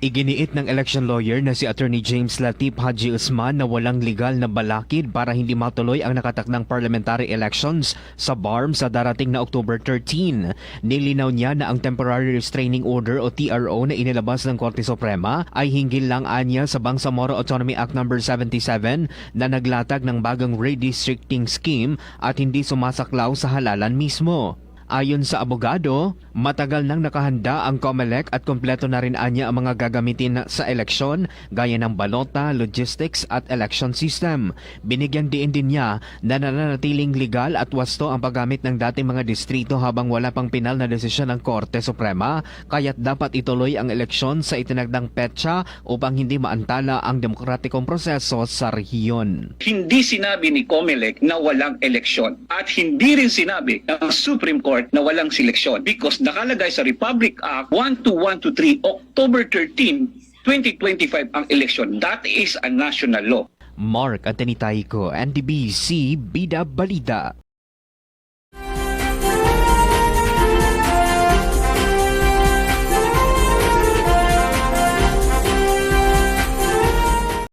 Iginiit ng election lawyer na si Attorney James Latif Haji Usman na walang legal na balakid para hindi matuloy ang nakatakdang parliamentary elections sa BARM sa darating na October 13. Nilinaw niya na ang Temporary Restraining Order o TRO na inilabas ng Korte Suprema ay hinggil lang anya sa Bangsamoro Autonomy Act No. 77 na naglatag ng bagong redistricting scheme at hindi sumasaklaw sa halalan mismo. Ayon sa abogado, matagal nang nakahanda ang COMELEC at kompleto na rin anya ang mga gagamitin sa eleksyon gaya ng balota, logistics at election system. Binigyan diin din niya na nananatiling legal at wasto ang paggamit ng dating mga distrito habang wala pang pinal na desisyon ng Korte Suprema kaya't dapat ituloy ang eleksyon sa itinagdang petsa upang hindi maantala ang demokratikong proseso sa rehiyon. Hindi sinabi ni COMELEC na walang eleksyon at hindi rin sinabi ng Supreme Court na walang seleksyon because nakalagay sa Republic Act 12123 October 13, 2025 ang eleksyon. That is a national law. Mark Antonitayko, NDBC Bida Balida.